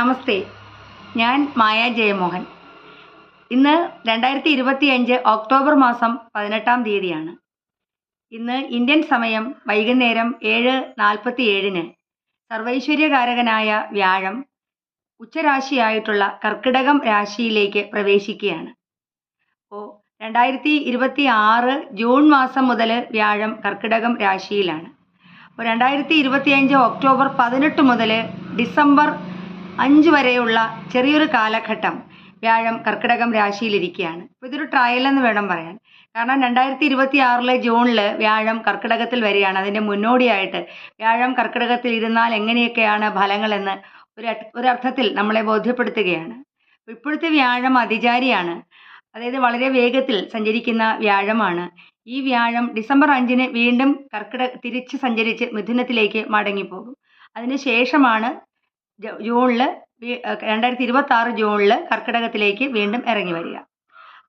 നമസ്തേ. ഞാൻ മായ ജയമോഹൻ. ഇന്ന് രണ്ടായിരത്തി ഇരുപത്തി അഞ്ച് ഒക്ടോബർ മാസം പതിനെട്ടാം തീയതിയാണ്. ഇന്ന് ഇന്ത്യൻ സമയം വൈകുന്നേരം ഏഴ് നാൽപ്പത്തി ഏഴിന് സർവൈശ്വര്യകാരകനായ വ്യാഴം ഉച്ചരാശിയായിട്ടുള്ള കർക്കിടകം രാശിയിലേക്ക് പ്രവേശിക്കുകയാണ്. അപ്പോൾ രണ്ടായിരത്തി ഇരുപത്തി ആറ് ജൂൺ മാസം മുതൽ വ്യാഴം കർക്കിടകം രാശിയിലാണ്. അപ്പോൾ രണ്ടായിരത്തി ഇരുപത്തി അഞ്ച് ഒക്ടോബർ പതിനെട്ട് മുതൽ ഡിസംബർ അഞ്ച് വരെയുള്ള ചെറിയൊരു കാലഘട്ടം വ്യാഴം കർക്കിടകം രാശിയിലിരിക്കുകയാണ്. അപ്പോൾ ഇതൊരു ട്രയൽ എന്ന് വേണം പറയാൻ. കാരണം രണ്ടായിരത്തി ഇരുപത്തി ആറിലെ ജൂണിൽ വ്യാഴം കർക്കിടകത്തിൽ വരികയാണ്. അതിന്റെ മുന്നോടിയായിട്ട് വ്യാഴം കർക്കിടകത്തിൽ ഇരുന്നാൽ എങ്ങനെയൊക്കെയാണ് ഫലങ്ങൾ ഫലങ്ങളെന്ന് ഒരു ഒരർത്ഥത്തിൽ നമ്മളെ ബോധ്യപ്പെടുത്തുകയാണ്. ഇപ്പോഴത്തെ വ്യാഴം അതിചാരിയാണ്. അതായത് വളരെ വേഗത്തിൽ സഞ്ചരിക്കുന്ന വ്യാഴമാണ്. ഈ വ്യാഴം ഡിസംബർ അഞ്ചിന് വീണ്ടും കർക്കിടക തിരിച്ച് സഞ്ചരിച്ച് മിഥുനത്തിലേക്ക് മടങ്ങിപ്പോകും. അതിന് ശേഷമാണ് ജ- ജൂണിൽ രണ്ടായിരത്തി ഇരുപത്തി ആറ് ജൂണിൽ കർക്കിടകത്തിലേക്ക് വീണ്ടും ഇറങ്ങി വരിക.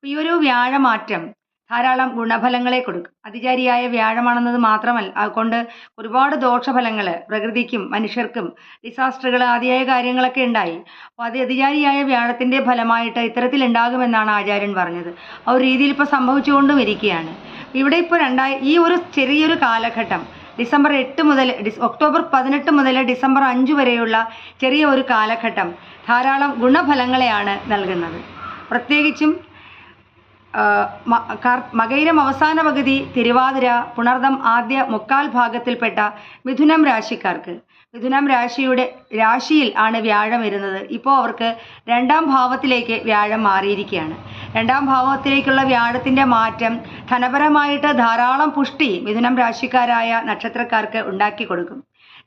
ഈ ഒരു വ്യാഴമാറ്റം ധാരാളം ഗുണഫലങ്ങളെ കൊടുക്കും. അതിചാരിയായ വ്യാഴമാണെന്നത് മാത്രമല്ല അതുകൊണ്ട് ഒരുപാട് ദോഷഫലങ്ങൾ പ്രകൃതിക്കും മനുഷ്യർക്കും ഡിസാസ്റ്ററുകൾ ആദ്യമായ കാര്യങ്ങളൊക്കെ ഉണ്ടായി. അപ്പോൾ അത് അതിചാരിയായ വ്യാഴത്തിന്റെ ഫലമായിട്ട് ഇത്തരത്തിൽ ഉണ്ടാകുമെന്നാണ് ആചാര്യൻ പറഞ്ഞത്. ആ ഒരു രീതിയിൽ ഇപ്പോൾ സംഭവിച്ചുകൊണ്ടും ഇരിക്കുകയാണ്. ഇവിടെ ഇപ്പോൾ രണ്ടായി ഈ ഒരു ചെറിയൊരു കാലഘട്ടം ഡിസംബർ എട്ട് മുതൽ ഒക്ടോബർ പതിനെട്ട് മുതൽ ഡിസംബർ അഞ്ച് വരെയുള്ള ചെറിയ ഒരു കാലഘട്ടം ധാരാളം ഗുണഫലങ്ങളെയാണ് നൽകുന്നത്. പ്രത്യേകിച്ചും ആ, മ- മകയിരം അവസാന പകുതി തിരുവാതിര പുണർദം ആദ്യ മുക്കാൽ ഭാഗത്തിൽപ്പെട്ട മിഥുനം രാശിക്കാർക്ക് മിഥുനം രാശിയുടെ രാശിയിൽ ആണ് വ്യാഴം വരുന്നത്. ഇപ്പോൾ അവർക്ക് രണ്ടാം ഭാവത്തിലേക്ക് വ്യാഴം മാറിയിരിക്കുകയാണ്. രണ്ടാം ഭാവത്തിലേക്കുള്ള വ്യാഴത്തിന്റെ മാറ്റം ധനപരമായിട്ട് ധാരാളം പുഷ്ടി മിഥുനം രാശിക്കാരായ നക്ഷത്രക്കാർക്ക് ഉണ്ടാക്കി കൊടുക്കും.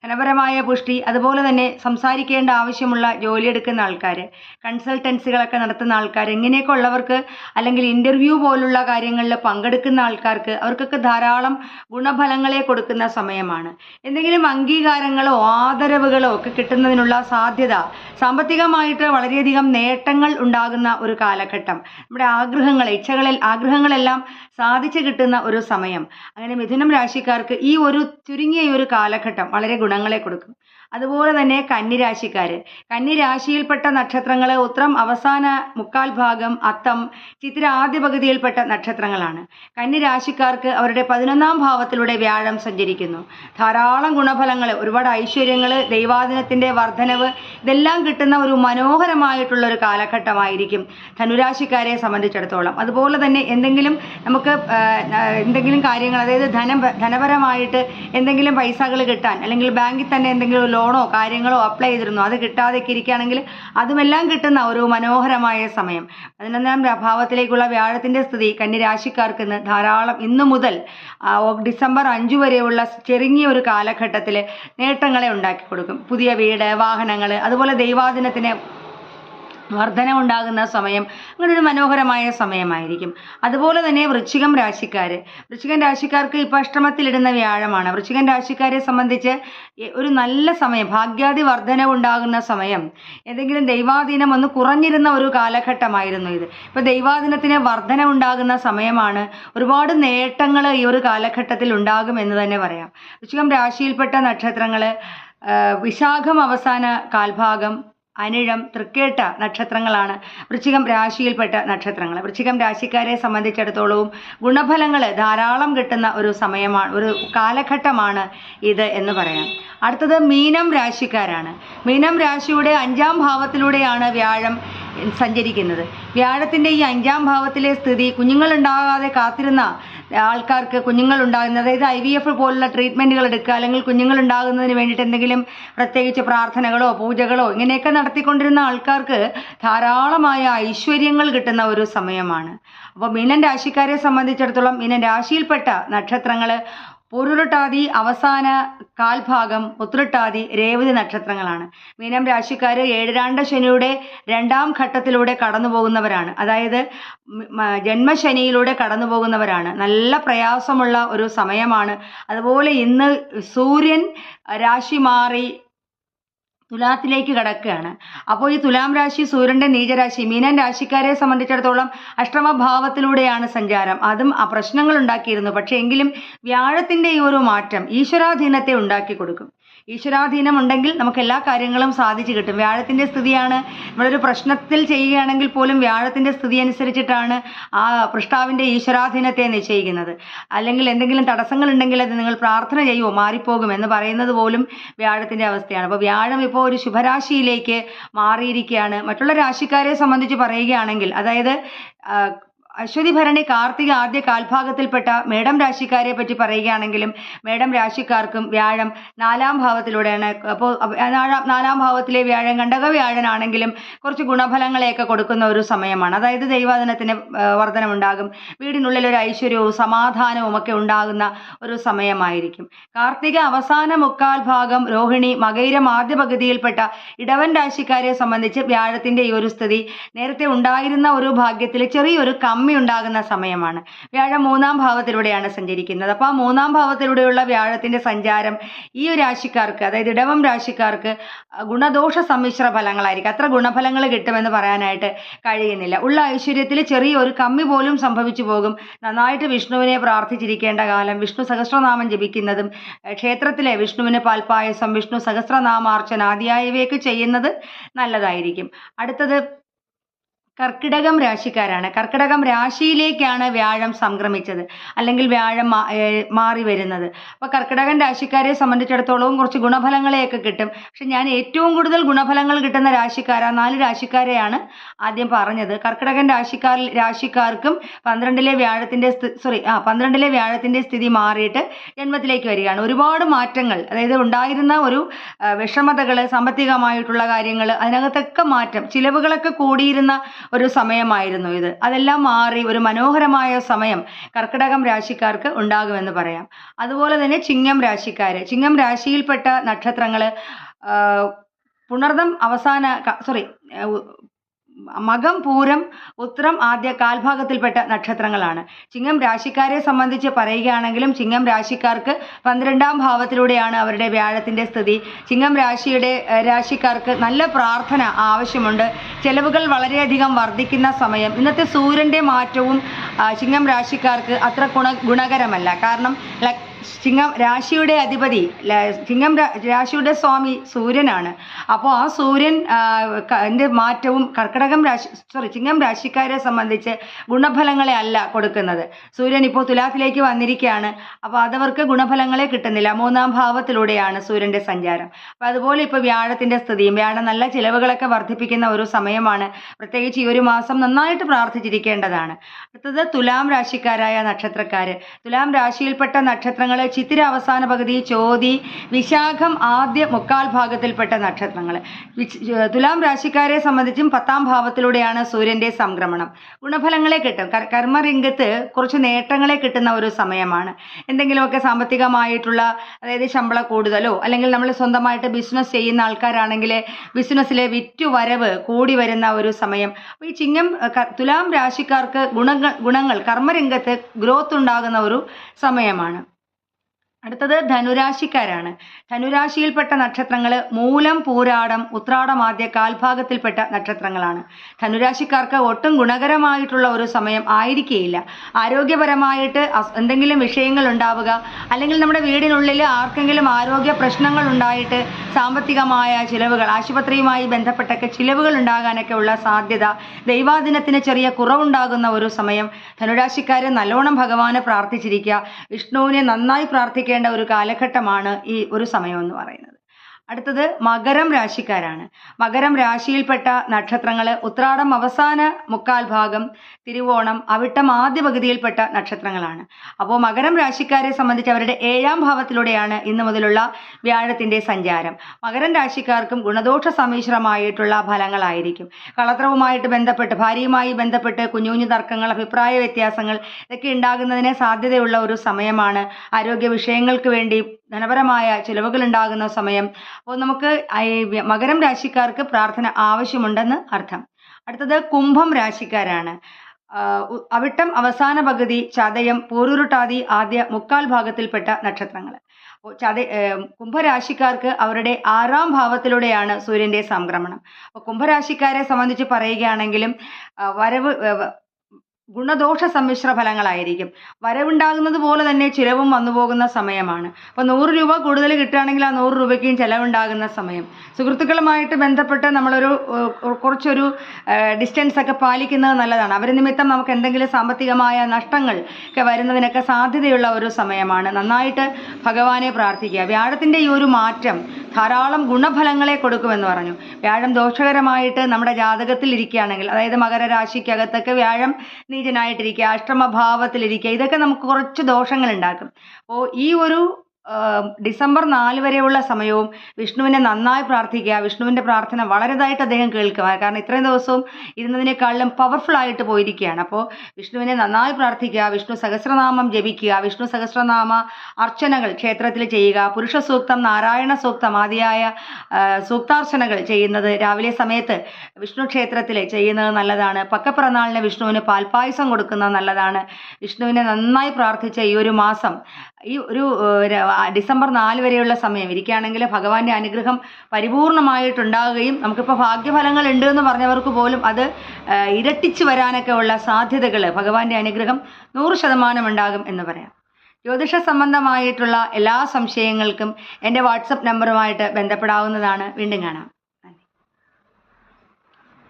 ധനപരമായ പുഷ്ടി അതുപോലെ തന്നെ സംസാരിക്കേണ്ട ആവശ്യമുള്ള ജോലിയെടുക്കുന്ന ആൾക്കാർ കൺസൾട്ടൻസികളൊക്കെ നടത്തുന്ന ആൾക്കാർ ഇങ്ങനെയൊക്കെ ഉള്ളവർക്ക് അല്ലെങ്കിൽ ഇന്റർവ്യൂ പോലുള്ള കാര്യങ്ങളിൽ പങ്കെടുക്കുന്ന ആൾക്കാർക്ക് അവർക്കൊക്കെ ധാരാളം ഗുണഫലങ്ങളെ കൊടുക്കുന്ന സമയമാണ്. എന്തെങ്കിലും അംഗീകാരങ്ങളോ ആദരവുകളോ ഒക്കെ കിട്ടുന്നതിനുള്ള സാധ്യത സാമ്പത്തികമായിട്ട് വളരെയധികം നേട്ടങ്ങൾ ഉണ്ടാകുന്ന ഒരു കാലഘട്ടം നമ്മുടെ ആഗ്രഹങ്ങൾ ഇച്ഛകളിൽ ആഗ്രഹങ്ങളെല്ലാം സാധിച്ചു കിട്ടുന്ന ഒരു സമയം. അങ്ങനെ മിഥുനം രാശിക്കാർക്ക് ഈ ഒരു ചുരുങ്ങിയ ഒരു കാലഘട്ടം വളരെ ഗുണങ്ങളെ കൊടുക്കും. അതുപോലെ തന്നെ കന്നിരാശിക്കാർ കന്നിരാശിയിൽപ്പെട്ട നക്ഷത്രങ്ങൾ ഉത്രം അവസാന മുക്കാൽ ഭാഗം അത്തം ചിത്ര ആദ്യ പകുതിയിൽപ്പെട്ട നക്ഷത്രങ്ങളാണ്. കന്നിരാശിക്കാർക്ക് അവരുടെ പതിനൊന്നാം ഭാവത്തിലൂടെ വ്യാഴം സഞ്ചരിക്കുന്നു. ധാരാളം ഗുണഫലങ്ങൾ ഒരുപാട് ഐശ്വര്യങ്ങൾ ദൈവാദിനത്തിന്റെ വർധനവ് ഇതെല്ലാം കിട്ടുന്ന ഒരു മനോഹരമായിട്ടുള്ള ഒരു കാലഘട്ടമായിരിക്കും ധനുരാശിക്കാരെ സംബന്ധിച്ചിടത്തോളം. അതുപോലെ തന്നെ എന്തെങ്കിലും നമുക്ക് എന്തെങ്കിലും കാര്യങ്ങൾ അതായത് ധനം ധനപരമായിട്ട് എന്തെങ്കിലും പൈസകൾ കിട്ടാൻ അല്ലെങ്കിൽ ബാങ്കിൽ തന്നെ എന്തെങ്കിലും ലോണോ കാര്യങ്ങളോ അപ്ലൈ ചെയ്തിരുന്നു? അത് കിട്ടാതെ ഇരിക്കുകയാണെങ്കിൽ അതുമെല്ലാം കിട്ടുന്ന ഒരു മനോഹരമായ സമയം. പതിനൊന്നാം ഭാവത്തിലേക്കുള്ള വ്യാഴത്തിന്റെ സ്ഥിതി കന്നിരാശിക്കാർക്ക് ഇന്ന് ധാരാളം. ഇന്ന് മുതൽ ഡിസംബർ അഞ്ചു വരെയുള്ള ചെറുങ്ങിയ ഒരു കാലഘട്ടത്തിൽ നേട്ടങ്ങളെ ഉണ്ടാക്കി കൊടുക്കും പുതിയ വീട് വാഹനങ്ങൾ അതുപോലെ ദൈവാദിനത്തിന് വർധനമുണ്ടാകുന്ന സമയം അങ്ങനെ ഒരു മനോഹരമായ സമയമായിരിക്കും. അതുപോലെ തന്നെ വൃശ്ചികം രാശിക്കാർ വൃശ്ചികൻ രാശിക്കാർക്ക് ഇപ്പോൾ അഷ്ടമത്തിലിടുന്ന വ്യാഴമാണ്. വൃശ്ചികൻ രാശിക്കാരെ സംബന്ധിച്ച് ഒരു നല്ല സമയം ഭാഗ്യാദി വർധനവുണ്ടാകുന്ന സമയം ഏതെങ്കിലും ദൈവാധീനം ഒന്ന് കുറഞ്ഞിരുന്ന ഒരു കാലഘട്ടമായിരുന്നു ഇത്. ഇപ്പോൾ ദൈവാധീനത്തിന് വർധന ഉണ്ടാകുന്ന സമയമാണ് ഒരുപാട് നേട്ടങ്ങൾ ഈ ഒരു കാലഘട്ടത്തിൽ ഉണ്ടാകും എന്ന് തന്നെ പറയാം. വൃശ്ചികം രാശിയിൽപ്പെട്ട നക്ഷത്രങ്ങൾ വിശാഖം അവസാന കാൽഭാഗം അനിഴം തൃക്കേട്ട നക്ഷത്രങ്ങളാണ്. വൃശ്ചികം രാശിയിൽപ്പെട്ട നക്ഷത്രങ്ങൾ വൃശ്ചികം രാശിക്കാരെ സംബന്ധിച്ചിടത്തോളവും ഗുണഫലങ്ങൾ ധാരാളം കിട്ടുന്ന ഒരു സമയമാണ് ഒരു കാലഘട്ടമാണ് ഇത് എന്ന് പറയാം. അടുത്തത് മീനം രാശിക്കാരാണ്. മീനം രാശിയുടെ അഞ്ചാം ഭാവത്തിലൂടെയാണ് വ്യാഴം സഞ്ചരിക്കുന്നത്. വ്യാഴത്തിന്റെ ഈ അഞ്ചാം ഭാവത്തിലെ സ്ഥിതി കുഞ്ഞുങ്ങളുണ്ടാകാതെ കാത്തിരുന്ന ആൾക്കാർക്ക് കുഞ്ഞുങ്ങൾ ഉണ്ടാകുന്ന അതായത് ഐ വി എഫ് പോലുള്ള ട്രീറ്റ്മെന്റുകൾ എടുക്കുക അല്ലെങ്കിൽ കുഞ്ഞുങ്ങൾ ഉണ്ടാകുന്നതിന് വേണ്ടിയിട്ട് എന്തെങ്കിലും പ്രത്യേകിച്ച് പ്രാർത്ഥനകളോ പൂജകളോ ഇങ്ങനെയൊക്കെ നടത്തിക്കൊണ്ടിരുന്ന ആൾക്കാർക്ക് ധാരാളമായ ഐശ്വര്യങ്ങൾ കിട്ടുന്ന ഒരു സമയമാണ്. അപ്പോൾ മീനൻ രാശിക്കാരെ സംബന്ധിച്ചിടത്തോളം മീനൻ രാശിയിൽപ്പെട്ട നക്ഷത്രങ്ങൾ പൂരുരുട്ടാതി അവസാന കാൽഭാഗം ഉത്രട്ടാതി രേവതി നക്ഷത്രങ്ങളാണ്. മീനം രാശിക്കാർ ഏഴരാണ്ട ശനിയുടെ രണ്ടാം ഘട്ടത്തിലൂടെ കടന്നു പോകുന്നവരാണ് അതായത് ജന്മശനിയിലൂടെ കടന്നു പോകുന്നവരാണ് നല്ല പ്രയാസമുള്ള ഒരു സമയമാണ്. അതുപോലെ ഇന്ന് സൂര്യൻ രാശി മാറി തുലാത്തിലേക്ക് കടക്കുകയാണ്. അപ്പോൾ ഈ തുലാം രാശി സൂര്യന്റെ നീചരാശി മീനൻ രാശിക്കാരെ സംബന്ധിച്ചിടത്തോളം അഷ്ടമഭാവത്തിലൂടെയാണ് സഞ്ചാരം. അതും ആ പ്രശ്നങ്ങൾ ഉണ്ടാക്കിയിരുന്നു. പക്ഷേ എങ്കിലും വ്യാഴത്തിന്റെ ഈ ഒരു മാറ്റം ഈശ്വരാധീനത്തെ ഉണ്ടാക്കി കൊടുക്കും ഈശ്വരാധീനം ഉണ്ടെങ്കിൽ നമുക്ക് എല്ലാ കാര്യങ്ങളും സാധിച്ചു കിട്ടും. വ്യാഴത്തിന്റെ സ്ഥിതിയാണ്. നമ്മളൊരു പ്രശ്നത്തിൽ ചെയ്യുകയാണെങ്കിൽ പോലും വ്യാഴത്തിന്റെ സ്ഥിതി അനുസരിച്ചിട്ടാണ് ആ പൃഷ്ടാവിന്റെ ഈശ്വരാധീനത്തെ നിശ്ചയിക്കുന്നത്. അല്ലെങ്കിൽ എന്തെങ്കിലും തടസ്സങ്ങൾ ഉണ്ടെങ്കിൽ അത് നിങ്ങൾ പ്രാർത്ഥന ചെയ്യുമോ മാറിപ്പോകും എന്ന് പറയുന്നത് പോലും വ്യാഴത്തിന്റെ അവസ്ഥയാണ്. അപ്പോൾ വ്യാഴം ഇപ്പോൾ ഒരു ശുഭരാശിയിലേക്ക് മാറിയിരിക്കുകയാണ്. മറ്റുള്ള രാശിക്കാരെ സംബന്ധിച്ച് പറയുകയാണെങ്കിൽ അതായത് അശ്വതി ഭരണി കാർത്തിക ആദ്യ കാൽഭാഗത്തിൽപ്പെട്ട മേടം രാശിക്കാരെ പറ്റി പറയുകയാണെങ്കിലും മേടം രാശിക്കാർക്കും വ്യാഴം നാലാം ഭാവത്തിലൂടെയാണ്. അപ്പോൾ നാലാം ഭാവത്തിലെ വ്യാഴം കണ്ടക വ്യാഴനാണെങ്കിലും കുറച്ച് ഗുണഫലങ്ങളെയൊക്കെ കൊടുക്കുന്ന ഒരു സമയമാണ്. അതായത് ദൈവാധനത്തിന് വർധനമുണ്ടാകും. വീടിനുള്ളിൽ ഒരു ഐശ്വര്യവും സമാധാനവും ഒക്കെ ഉണ്ടാകുന്ന ഒരു സമയമായിരിക്കും. കാർത്തിക അവസാന മുക്കാൽ ഭാഗം രോഹിണി മകൈരം ആദ്യ പകുതിയിൽപ്പെട്ട ഇടവൻ രാശിക്കാരെ സംബന്ധിച്ച് വ്യാഴത്തിന്റെ ഈ ഒരു സ്ഥിതി നേരത്തെ ഉണ്ടായിരുന്ന ഒരു ഭാഗ്യത്തിൽ ചെറിയൊരു കമ്മി ഉണ്ടാകുന്ന സമയമാണ്. വ്യാഴം മൂന്നാം ഭാവത്തിലൂടെയാണ് സഞ്ചരിക്കുന്നത്. അപ്പോൾ ആ മൂന്നാം ഭാവത്തിലൂടെയുള്ള വ്യാഴത്തിന്റെ സഞ്ചാരം ഈ രാശിക്കാർക്ക് അതായത് ഇടവം രാശിക്കാർക്ക് ഗുണദോഷ സമ്മിശ്ര ഫലങ്ങളായിരിക്കും. അത്ര ഗുണഫലങ്ങൾ കിട്ടുമെന്ന് പറയാനായിട്ട് കഴിയുന്നില്ല. ഉള്ള ഐശ്വര്യത്തിൽ ചെറിയ ഒരു കമ്മി പോലും സംഭവിച്ചു പോകും. നന്നായിട്ട് വിഷ്ണുവിനെ പ്രാർത്ഥിച്ചിരിക്കേണ്ട കാലം വിഷ്ണു സഹസ്രനാമം ജപിക്കുന്നതും ക്ഷേത്രത്തിലെ വിഷ്ണുവിന് പാൽപ്പായസം വിഷ്ണു സഹസ്രനാമാർച്ചന ആദിയായവയൊക്കെ ചെയ്യുന്നത് നല്ലതായിരിക്കും. അടുത്തത് കർക്കിടകം രാശിക്കാരാണ്. കർക്കിടകം രാശിയിലേക്കാണ് വ്യാഴം സംക്രമിച്ചത്. അല്ലെങ്കിൽ വ്യാഴം മാറി വരുന്നത്. അപ്പോൾ കർക്കിടകൻ രാശിക്കാരെ സംബന്ധിച്ചിടത്തോളവും കുറച്ച് ഗുണഫലങ്ങളെയൊക്കെ കിട്ടും. പക്ഷെ ഞാൻ ഏറ്റവും കൂടുതൽ ഗുണഫലങ്ങൾ കിട്ടുന്ന രാശിക്കാരാ നാല് രാശിക്കാരെയാണ് ആദ്യം പറഞ്ഞത്. കർക്കിടകൻ രാശിക്കാർ രാശിക്കാർക്കും പന്ത്രണ്ടിലെ വ്യാഴത്തിന്റെ സോറി ആ പന്ത്രണ്ടിലെ വ്യാഴത്തിന്റെ സ്ഥിതി മാറിയിട്ട് ജന്മത്തിലേക്ക് വരികയാണ്. ഒരുപാട് മാറ്റങ്ങൾ അതായത് ഉണ്ടായിരുന്ന ഒരു വിഷമതകൾ സാമ്പത്തികമായിട്ടുള്ള കാര്യങ്ങൾ അതിനകത്തൊക്കെ മാറ്റം ചിലവുകളൊക്കെ കൂടിയിരുന്ന ഒരു സമയമായിരുന്നു ഇത്. അതെല്ലാം മാറി ഒരു മനോഹരമായ സമയം കർക്കിടകം രാശിക്കാർക്ക് ഉണ്ടാകുമെന്ന് പറയാം. അതുപോലെ തന്നെ ചിങ്ങം രാശിക്കാര്. ചിങ്ങം രാശിയിൽപ്പെട്ട നക്ഷത്രങ്ങൾ ആ, പുണർദം അവസാന സോറി മകം പൂരം ഉത്രം ആദ്യ കാൽഭാഗത്തിൽപ്പെട്ട നക്ഷത്രങ്ങളാണ്. ചിങ്ങം രാശിക്കാരെ സംബന്ധിച്ച് പറയുകയാണെങ്കിലും ചിങ്ങം രാശിക്കാർക്ക് പന്ത്രണ്ടാം ഭാവത്തിലൂടെയാണ് അവരുടെ വ്യാഴത്തിന്റെ സ്ഥിതി. ചിങ്ങം രാശിയുടെ രാശിക്കാർക്ക് നല്ല പ്രാർത്ഥന ആവശ്യമുണ്ട്. ചെലവുകൾ വളരെയധികം വർദ്ധിക്കുന്ന സമയം. ഇന്നത്തെ സൂര്യന്റെ മാറ്റവും ചിങ്ങം രാശിക്കാർക്ക് അത്ര ഗുണ ഗുണകരമല്ല. കാരണം ചിങ്ങം രാശിയുടെ അധിപതി ചിങ്ങം രാശിയുടെ സ്വാമി സൂര്യനാണ്. അപ്പോൾ ആ സൂര്യൻ എന്റെ മാറ്റവും കർക്കിടകം രാശി സോറി ചിങ്ങം രാശിക്കാരെ സംബന്ധിച്ച് ഗുണഫലങ്ങളെ അല്ല കൊടുക്കുന്നത്. സൂര്യൻ ഇപ്പോൾ തുലാത്തിലേക്ക് വന്നിരിക്കുകയാണ്. അപ്പോൾ അതവർക്ക് ഗുണഫലങ്ങളെ കിട്ടുന്നില്ല. മൂന്നാം ഭാവത്തിലൂടെയാണ് സൂര്യന്റെ സഞ്ചാരം. അപ്പോൾ അതുപോലെ ഇപ്പോൾ വ്യാഴത്തിന്റെ സ്ഥിതിയും വ്യാഴം നല്ല ചിലവുകളൊക്കെ വർദ്ധിപ്പിക്കുന്ന ഒരു സമയമാണ്. പ്രത്യേകിച്ച് ഈ ഒരു മാസം നന്നായിട്ട് പ്രാർത്ഥിച്ചിരിക്കേണ്ടതാണ്. അടുത്തത് തുലാം രാശിക്കാരായ നക്ഷത്രക്കാര്. തുലാം രാശിയിൽപ്പെട്ട നക്ഷത്രങ്ങൾ ചിത്തിര അവസാന പകുതി ചോതി വിശാഖം ആദ്യ മുക്കാൽ ഭാഗത്തിൽപ്പെട്ട നക്ഷത്രങ്ങൾ തുലാം രാശിക്കാരെ സംബന്ധിച്ചും പത്താം ഭാവത്തിലൂടെയാണ് സൂര്യന്റെ സംക്രമണം. ഗുണഫലങ്ങളെ കിട്ടും. കർ- കർമ്മരംഗത്ത് കുറച്ച് നേട്ടങ്ങളെ കിട്ടുന്ന ഒരു സമയമാണ്. എന്തെങ്കിലുമൊക്കെ സാമ്പത്തികമായിട്ടുള്ള അതായത് ശമ്പള കൂടുതലോ അല്ലെങ്കിൽ നമ്മൾ സ്വന്തമായിട്ട് ബിസിനസ് ചെയ്യുന്ന ആൾക്കാരാണെങ്കിൽ ബിസിനസ്സിലെ വിറ്റുവരവ് കൂടി വരുന്ന ഒരു സമയം. അപ്പോൾ ഈ ചിങ്ങം തുലാം രാശിക്കാർക്ക് ഗുണങ്ങൾ ഗുണങ്ങൾ കർമ്മരംഗത്ത് ഗ്രോത്ത് ഉണ്ടാകുന്ന ഒരു സമയമാണ്. അടുത്തത് ധനുരാശിക്കാരാണ്. ധനുരാശിയിൽപ്പെട്ട നക്ഷത്രങ്ങൾ മൂലം പൂരാടം ഉത്രാടം ആദ്യ കാൽഭാഗത്തിൽപ്പെട്ട നക്ഷത്രങ്ങളാണ്. ധനുരാശിക്കാർക്ക് ഒട്ടും ഗുണകരമായിട്ടുള്ള ഒരു സമയം ആയിരിക്കുകയില്ല ആരോഗ്യപരമായിട്ട് എന്തെങ്കിലും വിഷയങ്ങൾ ഉണ്ടാവുക അല്ലെങ്കിൽ നമ്മുടെ വീടിനുള്ളിൽ ആർക്കെങ്കിലും ആരോഗ്യ പ്രശ്നങ്ങൾ ഉണ്ടായിട്ട് സാമ്പത്തികമായ ചിലവുകൾ ആശുപത്രിയുമായി ബന്ധപ്പെട്ടൊക്കെ ചിലവുകൾ ഉണ്ടാകാനൊക്കെ ഉള്ള സാധ്യത ദൈവാദിനത്തിന് ചെറിയ കുറവുണ്ടാകുന്ന ഒരു സമയം ധനുരാശിക്കാരെ നല്ലോണം ഭഗവാനെ പ്രാർത്ഥിച്ചിരിക്കുക വിഷ്ണുവിനെ നന്നായി പ്രാർത്ഥിക്കേണ്ട ഒരു കാലഘട്ടമാണ് ഈ ഒരു സമയം എന്ന് പറയുന്നത്. അടുത്തത് മകരം രാശിക്കാരാണ്. മകരം രാശിയിൽപ്പെട്ട നക്ഷത്രങ്ങൾ ഉത്രാടം അവസാന മുക്കാൽ ഭാഗം തിരുവോണം അവിട്ടം ആദ്യ പകുതിയിൽപ്പെട്ട നക്ഷത്രങ്ങളാണ്. അപ്പോൾ മകരം രാശിക്കാരെ സംബന്ധിച്ച് അവരുടെ ഏഴാം ഭാവത്തിലൂടെയാണ് ഇന്ന് മുതലുള്ള വ്യാഴത്തിന്റെ സഞ്ചാരം. മകരം രാശിക്കാർക്കും ഗുണദോഷ സമ്മിശ്രമായിട്ടുള്ള ഫലങ്ങളായിരിക്കും. കളത്രവുമായിട്ട് ബന്ധപ്പെട്ട് ഭാര്യയുമായി ബന്ധപ്പെട്ട് കുഞ്ഞു കുഞ്ഞു തർക്കങ്ങൾ അഭിപ്രായ വ്യത്യാസങ്ങൾ ഇതൊക്കെ ഉണ്ടാകുന്നതിന് സാധ്യതയുള്ള ഒരു സമയമാണ്. ആരോഗ്യ വിഷയങ്ങൾക്ക് വേണ്ടി ധനപരമായ ചിലവുകൾ ഉണ്ടാകുന്ന സമയം. അപ്പോൾ നമുക്ക് മകരം രാശിക്കാർക്ക് പ്രാർത്ഥന ആവശ്യമുണ്ടെന്ന് അർത്ഥം. അടുത്തത് കുംഭം രാശിക്കാരാണ്. അവിട്ടം അവസാന പകുതി ചതയം പൂരുരുട്ടാതി ആദ്യ മുക്കാൽ ഭാഗത്തിൽപ്പെട്ട നക്ഷത്രങ്ങൾ. ചത കുംഭരാശിക്കാർക്ക് അവരുടെ ആറാം ഭാവത്തിലൂടെയാണ് സൂര്യന്റെ സംക്രമണം. അപ്പോൾ കുംഭരാശിക്കാരെ സംബന്ധിച്ച് പറയുകയാണെങ്കിലും വരവ് ഗുണദോഷ സമ്മിശ്ര ഫലങ്ങളായിരിക്കും വരവുണ്ടാകുന്നത് പോലെ തന്നെ ചിലവും വന്നു പോകുന്ന സമയമാണ്. അപ്പോൾ നൂറ് രൂപ കൂടുതൽ കിട്ടുകയാണെങ്കിൽ ആ നൂറ് രൂപയ്ക്കും ചിലവുണ്ടാകുന്ന സമയം. സുഹൃത്തുക്കളുമായിട്ട് ബന്ധപ്പെട്ട് നമ്മളൊരു കുറച്ചൊരു ഡിസ്റ്റൻസ് ഒക്കെ പാലിക്കുന്നത് നല്ലതാണ്. അവർ നിമിത്തം നമുക്ക് എന്തെങ്കിലും സാമ്പത്തികമായ നഷ്ടങ്ങൾ ഒക്കെ വരുന്നതിനൊക്കെ സാധ്യതയുള്ള ഒരു സമയമാണ്. നന്നായിട്ട് ഭഗവാനെ പ്രാർത്ഥിക്കുക. വ്യാഴത്തിന്റെ ഈ ഒരു മാറ്റം ധാരാളം ഗുണഫലങ്ങളെ കൊടുക്കുമെന്ന് പറഞ്ഞു. വ്യാഴം ദോഷകരമായിട്ട് നമ്മുടെ ജാതകത്തിൽ ഇരിക്കുകയാണെങ്കിൽ അതായത് മകരരാശിക്കകത്തൊക്കെ വ്യാഴം നീചനായിട്ടിരിക്കുക അഷ്ടമഭാവത്തിലിരിക്കുക ഇതൊക്കെ നമുക്ക് കുറച്ച് ദോഷങ്ങൾ ഉണ്ടാക്കും അപ്പോൾ ഈ ഒരു ഡിസംബർ നാല് വരെയുള്ള സമയവും വിഷ്ണുവിനെ നന്നായി പ്രാർത്ഥിക്കുക വിഷ്ണുവിന്റെ പ്രാർത്ഥന വളരെതായിട്ട് അദ്ദേഹം കേൾക്കുക. കാരണം ഇത്രയും ദിവസവും ഇരുന്നതിനേക്കാളും പവർഫുൾ ആയിട്ട് പോയിരിക്കുകയാണ്. അപ്പോൾ വിഷ്ണുവിനെ നന്നായി പ്രാർത്ഥിക്കുക വിഷ്ണു സഹസ്രനാമം ജപിക്കുക വിഷ്ണു സഹസ്രനാമ അർച്ചനകൾ ക്ഷേത്രത്തിൽ ചെയ്യുക പുരുഷ സൂക്തം നാരായണ സൂക്തം ആദിയായ സൂക്താർച്ചനകൾ ചെയ്യുന്നത് രാവിലെ സമയത്ത് വിഷ്ണു ക്ഷേത്രത്തിൽ ചെയ്യുന്നത് നല്ലതാണ്. പക്കപ്പിറന്നാളിന് വിഷ്ണുവിന് പാൽപ്പായസം കൊടുക്കുന്നത് നല്ലതാണ്. വിഷ്ണുവിനെ നന്നായി പ്രാർത്ഥിച്ച ഈ ഒരു മാസം ഈ ഒരു ഡിസംബർ നാല് വരെയുള്ള സമയം ഇരിക്കുകയാണെങ്കിൽ ഭഗവാന്റെ അനുഗ്രഹം പരിപൂർണമായിട്ടുണ്ടാകുകയും നമുക്കിപ്പോൾ ഭാഗ്യഫലങ്ങൾ ഉണ്ട് എന്ന് പറഞ്ഞവർക്ക് പോലും അത് ഇരട്ടിച്ച് വരാനൊക്കെ ഉള്ള സാധ്യതകൾ ഭഗവാന്റെ അനുഗ്രഹം നൂറ് ശതമാനം ഉണ്ടാകും എന്ന് പറയാം. ജ്യോതിഷ സംബന്ധമായിട്ടുള്ള എല്ലാ സംശയങ്ങൾക്കും എന്റെ വാട്സപ്പ് നമ്പറുമായിട്ട് ബന്ധപ്പെടാവുന്നതാണ്. വീണ്ടും കാണാം.